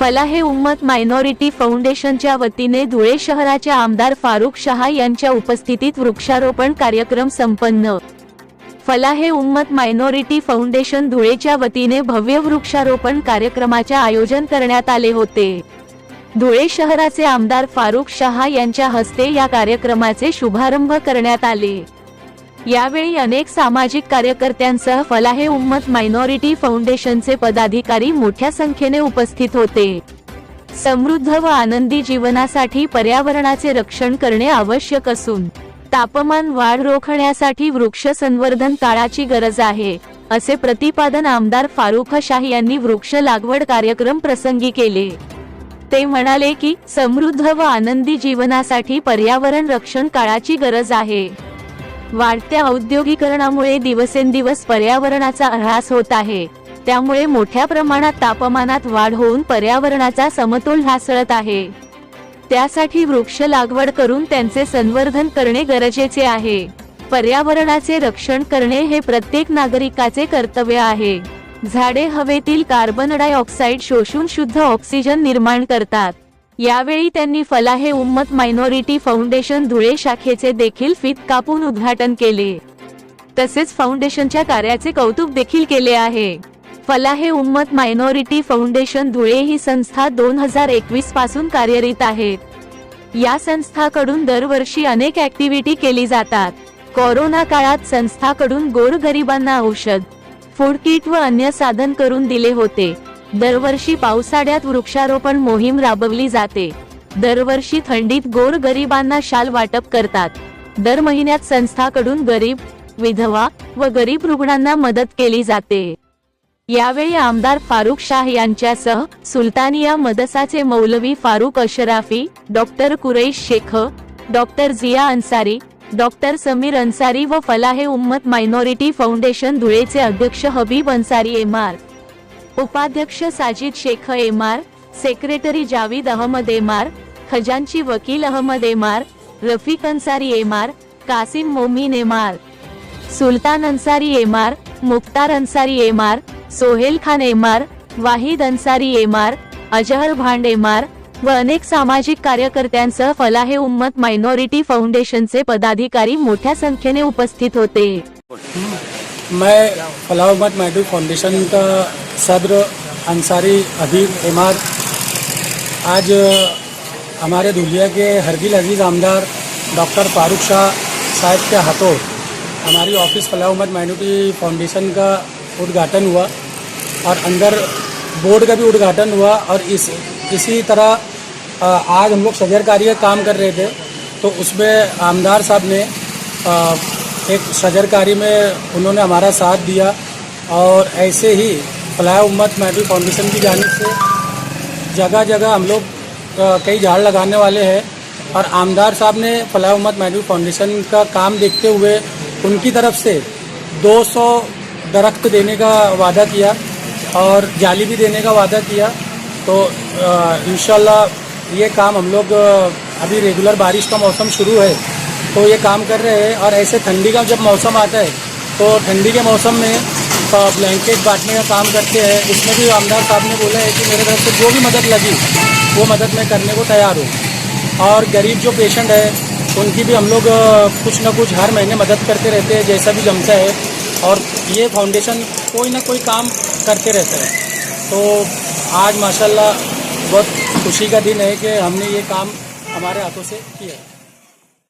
फलाहे उम्मत मायनॉरिटी फाउंडेशनच्या वतीने धुळे शहराच्या आमदार फारुख शहा यांच्या उपस्थितीत वृक्षारोपण कार्यक्रम संपन्न. फलाहे उम्मत मायनॉरिटी फाउंडेशन धुळेच्या वतीने भव्य वृक्षारोपण कार्यक्रमाचे आयोजन करण्यात आले होते. धुळे शहराचे आमदार फारुख शहा यांच्या हस्ते या कार्यक्रमाचे शुभारंभ करण्यात आले. यावेळी अनेक सामाजिक कार्यकर्त्यांसह फलाहे उम्मत मायनॉरिटी फाउंडेशनचे पदाधिकारी मोठ्या संख्येने उपस्थित होते. समृद्ध व आनंदी जीवनासाठी पर्यावरणाचे रक्षण करणे आवश्यक असून तापमान वाढ रोखण्यासाठी वृक्ष संवर्धन काळाची गरज आहे असे प्रतिपादन आमदार फारुख शाह यांनी वृक्ष लागवड कार्यक्रम प्रसंगी केले. ते म्हणाले की समृद्ध व आनंदी जीवनासाठी पर्यावरण रक्षण काळाची गरज आहे. वाढत्या औद्योगिकरणामुळे दिवसेंदिवस पर्यावरणाचा ऱ्हास होत आहे. त्यामुळे मोठ्या प्रमाणात तापमानात वाढ होऊन पर्यावरणाचा समतोल ढासळत आहे. त्यासाठी वृक्ष लागवड करून त्यांचे संवर्धन करणे गरजेचे आहे. पर्यावरणाचे रक्षण करणे हे प्रत्येक नागरिकाचे कर्तव्य आहे. झाडे हवेतील कार्बन डायऑक्साईड शोषून शुद्ध ऑक्सिजन निर्माण करतात. यावेळी त्यांनी फलाहे उम्मत मायनॉरिटी फाउंडेशन धुळे शाखेचे देखील फित कापून उद्घाटन केले. तसेच फाउंडेशनच्या कार्याचे कौतुक देखील केले आहे. फलाहे उम्मत मायनॉरिटी फाउंडेशन धुळे ही संस्था दोन हजार एकवीसपासून कार्यरत आहेत या संस्थाकडून दरवर्षी अनेक ऍक्टिव्हिटी केली जातात. कोरोना काळात संस्थाकडून गोरगरिबांना औषध फूड किट व अन्य साधन करून दिले होते. दरवर्षी पावसाळ्यात वृक्षारोपण मोहीम राबवली जाते. दरवर्षी थंडीत गोर गरिबांना शाल वाटप करतात. दर महिन्यात संस्थाकडून गरीब विधवा व गरीब रुग्णांना मदत केली जाते. यावेळी आमदार फारुख शाह यांच्यासह सुलतानिया मदसाचे मौलवी Farukh Ashrafi doctor Quraish Shaikh doctor Zia Ansari doctor Samir Ansari व फलाहे उम्मत मायनॉरिटी फाउंडेशन धुळेचे अध्यक्ष हबीब अन्सारी एमार उपाध्यक्ष Sajid Shaikh Emaar secretary Javed Ahmad Emaar खजांची वकील अहमद एमार रफिक अन्सारी एमार कासिम मोमीन एमार Sultan Ansari Emaar Mukhtar Ansari Emaar Sohail Khan Emaar Wahid Ansari Emaar Azhar Bhand Emaar व अनेक सामाजिक कार्यकर्त्यांसह फलाहे उम्मत मायनॉरिटी फाउंडेशनचे पदाधिकारी मोठ्या संख्येने उपस्थित होते. मैं फलाह उम्मत मैडू फाउंडेशन का सदर अंसारी हबीब एमार आज हमारे धुलिया के हरगिल अज़ीज़ आमदार डॉक्टर फारूक शाह साहब के हाथों हमारी ऑफ़िस फलाह उम्मत माइनॉरिटी फाउंडेशन का उद्घाटन हुआ और अंदर बोर्ड का भी उद्घाटन हुआ और इस, इसी तरह आज हम लोग सजरकारी का काम कर रहे थे। तो उसमें आमदार साहब ने एक सजरकारी में उन्होंने हमारा साथ दिया और ऐसे ही फलाह उम्मत मैडल फाउंडेशन की जानिब से। जगह जगह हम लोग कई झाड़ लगाने वाले हैं और आमदार साहब ने फलाह उम्मत मैडल फाउंडेशन का काम देखते हुए उनकी तरफ़ से 200 दरख्त देने का वादा किया और जाली भी देने का वादा किया। तो इन ये काम हम लोग अभी रेगुलर बारिश का मौसम शुरू है तो ये काम कर रहे हैं। और ऐसे ठंडी का जब मौसम आता है तो ठंडी के मौसम में ब्लैंकेट बांटने का काम करते हैं। उसमें भी आमदार साहब ने बोला है कि मेरे तरफ़ से जो भी मदद लगी, वो मदद मैं करने को तैयार हूँ। और गरीब जो पेशेंट है, उनकी भी हम लोग कुछ ना कुछ हर महीने मदद करते रहते हैं, जैसा भी जमता है। और ये फाउंडेशन कोई ना कोई काम करते रहता है। तो आज माशाल्लाह बहुत खुशी का दिन है कि हमने ये काम हमारे हाथों से किया है।